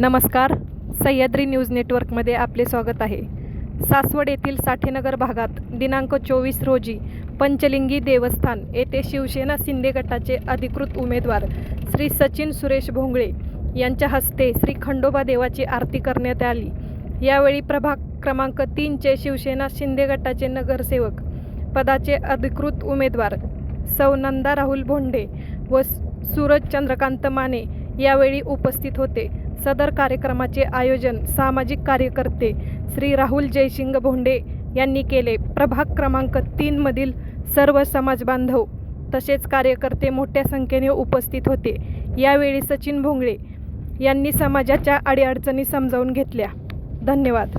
नमस्कार. सह्याद्री न्यूज नेटवर्कमध्ये आपले स्वागत आहे. सासवड येथील साठेनगर भागात दिनांक चोवीस रोजी पंचलिंगी देवस्थान येथे शिवसेना शिंदे गटाचे अधिकृत उमेदवार श्री सचिन सुरेश भोंगळे यांच्या हस्ते श्री खंडोबा देवाची आरती करण्यात आली. यावेळी प्रभाग क्रमांक तीनचे शिवसेना शिंदे गटाचे नगरसेवक पदाचे अधिकृत उमेदवार सौ नंदा राहुल भोंडे व सूरज चंद्रकांत माने यावेळी उपस्थित होते. सदर कार्यक्रमाचे आयोजन सामाजिक कार्यकर्ते श्री राहुल जयसिंग भोंडे यांनी केले. प्रभाग क्रमांक तीनमधील सर्व समाजबांधव तसेच कार्यकर्ते मोठ्या संख्येने उपस्थित होते. यावेळी सचिन भोंगळे यांनी समाजाच्या अडीअडचणी समजावून घेतल्या. धन्यवाद.